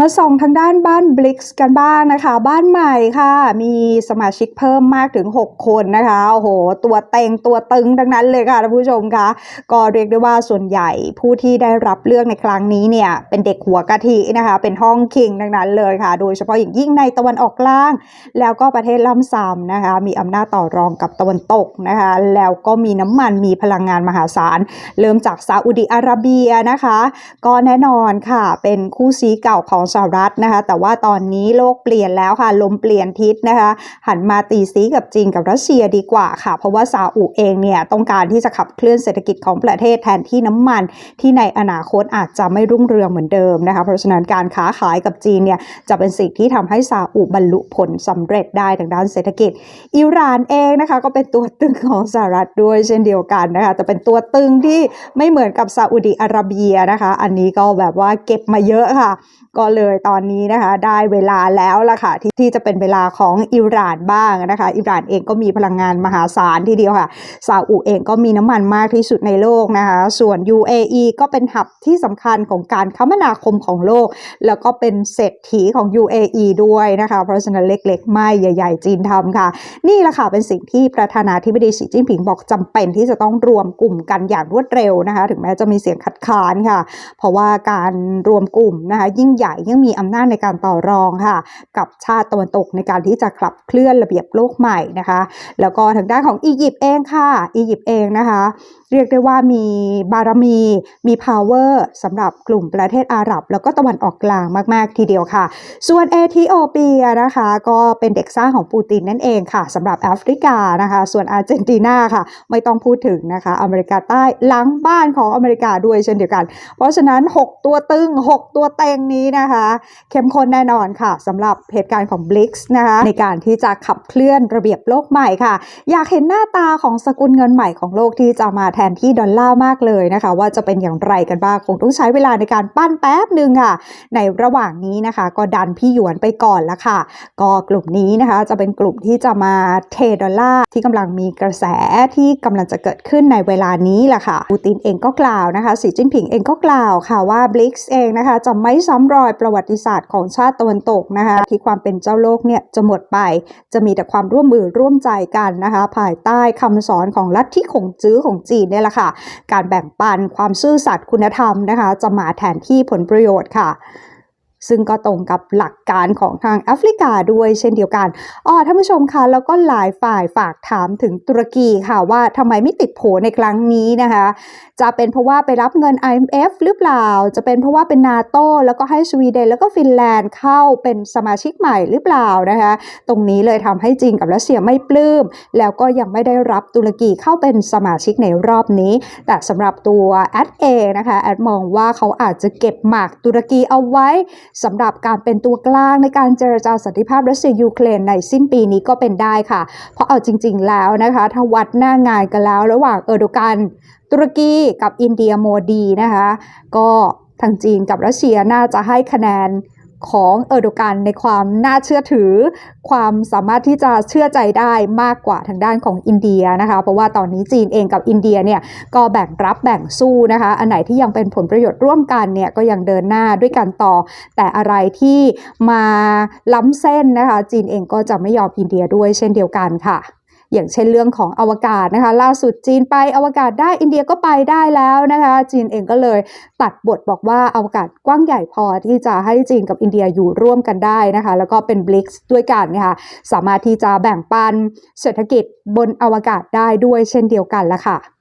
มาส่องทางด้านบ้าน Blix กันบ้างนะคะ บ้านใหม่ค่ะ มีสมาชิกเพิ่มมากถึง 6 คนนะคะโอ้โห ตัวเต็งตัวตึงทั้งนั้นเลยค่ะท่านผู้ชมคะก็เรียกได้ว่าส่วนใหญ่ผู้ที่ได้รับเลือกในครั้งนี้เนี่ย เป็นเด็กหัวกะทินะคะ เป็นห้องคิงทั้งนั้นเลยค่ะ โดยเฉพาะอย่างยิ่งในตะวันออกกลาง แล้วก็ประเทศล่ำซำนะคะ มีอำนาจต่อรองกับตะวันตกนะคะ แล้วก็มีน้ำมันมีพลังงานมหาศาล เริ่มจากซาอุดิอาระเบียนะคะ ก็แน่นอนค่ะ เป็นคู่ซีเก่าของสหรัฐนะคะ แต่ว่าตอนนี้โลกเปลี่ยนแล้วค่ะ ลมเปลี่ยนทิศนะคะ หันมาตีซีกับจีนกับรัสเซียดีกว่าค่ะ เพราะว่าซาอุเองเนี่ยต้องการที่จะขับเคลื่อนเศรษฐกิจของประเทศแทนที่น้ำมันที่ในอนาคตอาจจะไม่รุ่งเรืองเหมือนเดิมนะคะ เพราะฉะนั้นการค้าขายกับจีนเนี่ยจะเป็นสิ่งที่ทำให้ซาอุบรรลุผลสำเร็จได้ทางด้านเศรษฐกิจ อิหร่านเองนะคะก็เป็นตัวตึงของสหรัฐด้วยเช่นเดียวกันนะคะแต่เป็นตัวตึงที่ไม่เหมือนกับซาอุดิอาระเบียนะคะ อันนี้ก็แบบว่าเก็บมาเยอะค่ะ ก็เลยตอนนี้นะคะ ได้เวลาแล้วล่ะค่ะที่ที่จะเป็นเวลาของอิหร่านบ้างนะคะ อิหร่านเองก็มีพลังงานมหาศาลทีเดียวค่ะซาอุเองก็มีน้ำมันมากที่สุดในโลกนะคะ ส่วน UAE ก็เป็นหับที่สำคัญของการคมนาคมของโลก แล้วก็เป็นเศรษฐีของ UAE ด้วยนะคะ เพราะฉะนั้นเล็กๆ ไม่ใหญ่ ๆ จีนทำค่ะ นี่แหละค่ะเป็นสิ่งที่ประธานาธิบดีสีจิ้นผิงบอกจำเป็นที่จะต้องรวมกลุ่มกันอย่างรวดเร็วนะคะ ถึงแม้จะมีเสียงคัดค้านค่ะ เพราะว่าการรวมกลุ่มนะคะ ยิ่งใหญ่ยิ่งมีอำนาจในการต่อรองค่ะ กับชาติตะวันตกในการที่จะขับเคลื่อนระเบียบโลกใหม่นะคะ แล้วก็ทางด้านของอียิปต์เองค่ะ อียิปต์เองนะคะ เรียกได้ว่ามีบารมี มี power สำหรับกลุ่มประเทศอาหรับ แล้วก็ตะวันออกกลางมากๆ ทีเดียวค่ะ ส่วนเอธิโอเปียนะคะ ก็เป็นเด็กสร้างของปูตินนั่นเองค่ะสำหรับแอฟริกานะคะ ส่วนอาร์เจนตินาค่ะ ไม่ต้องพูดถึงนะคะ อเมริกาใต้หลังบ้านของอเมริกาด้วยเช่นเดียวกัน เพราะฉะนั้น 6 ตัวตึง 6 ตัวเต็งนี้นะคะนะคะ เข้มข้นแน่นอนค่ะสำหรับเหตุการณ์ของ Blix นะคะในการที่จะขับเคลื่อนระเบียบโลกใหม่ค่ะ อยากเห็นหน้าตาของสกุลเงินใหม่ของโลกที่จะมาแทนที่ดอลลาร์มากเลยนะคะ ว่าจะเป็นอย่างไรกันบ้างคงต้องใช้เวลาในการปั้นแป๊บหนึ่งค่ะ ในระหว่างนี้นะคะ ก็ดันพี่หยวนไปก่อนละค่ะ ก็กลุ่มนี้นะคะจะเป็นกลุ่มที่จะมาเทดอลลาร์ที่กำลังมีกระแสที่กำลังจะเกิดขึ้นในเวลานี้แหละค่ะปูตินเองก็กล่าวนะคะสีจิ้นผิงเองก็กล่าวค่ะว่า BRICS เองนะคะจะไม่ซ้ำรอยประวัติศาสตร์ของชาติตะวันตกนะคะที่ความเป็นเจ้าโลกเนี่ยจะหมดไป จะมีแต่ความร่วมมือร่วมใจกันนะคะ ภายใต้คำสอนของลัทธิขงจื้อของจีนเนี่ยแหละค่ะ การแบ่งปันความซื่อสัตย์คุณธรรมนะคะ จะมาแทนที่ผลประโยชน์ค่ะ ซึ่งก็ตรงกับหลักการของทางแอฟริกาด้วยเช่นเดียวกันอ๋อท่านผู้ชมคะแล้วก็หลายฝ่ายฝากถามถึงตุรกีค่ะว่าทำไมไม่ติดโผในครั้งนี้นะคะ จะเป็นเพราะว่าไปรับเงิน IMF หรือเปล่า จะเป็นเพราะว่าเป็นนาโตแล้วก็ให้สวีเดนแล้วก็ฟินแลนด์เข้าเป็นสมาชิกใหม่หรือเปล่านะคะ ตรงนี้เลยทำให้จีนกับรัสเซียไม่ปลื้ม แล้วก็ยังไม่ได้รับตุรกีเข้าเป็นสมาชิกในรอบนี้ แต่สำหรับตัวแอดเองนะคะแอดมองว่าเขาอาจจะเก็บหมากตุรกีเอาไว้สำหรับการเป็นตัวกลางในการเจรจาสันติภาพรัสเซียยูเครนในสิ้นปีนี้ก็เป็นได้ค่ะ เพราะเอาจริง ๆ แล้วนะคะถ้าวัดหน้างานกันแล้วระหว่างเออร์โดกันตุรกีกับอินเดียโมดีนะคะ ก็ทางจีนกับรัสเซียน่าจะให้คะแนน ของเออร์โดกันในความน่าเชื่อถือ ความสามารถที่จะเชื่อใจได้มากกว่าทางด้านของอินเดียนะคะ เพราะว่าตอนนี้จีนเองกับอินเดียเนี่ยก็แบ่งรับแบ่งสู้นะคะ อันไหนที่ยังเป็นผลประโยชน์ร่วมกันเนี่ยก็ยังเดินหน้าด้วยกันต่อ แต่อะไรที่มาล้ำเส้นนะคะ จีนเองก็จะไม่ยอมอินเดียด้วยเช่นเดียวกันค่ะ อย่างเช่นเรื่องของอวกาศนะคะ ล่าสุดจีนไปอวกาศได้อินเดียก็ไปได้แล้วนะคะ จีนเองก็เลยตัดบทบอกว่าอวกาศกว้างใหญ่พอที่จะให้จีนกับอินเดียอยู่ร่วมกันได้นะคะ แล้วก็เป็นบลิกซ์ด้วยกันนะคะสามารถที่จะแบ่งปันเศรษฐกิจบนอวกาศได้ด้วยเช่นเดียวกันละค่ะ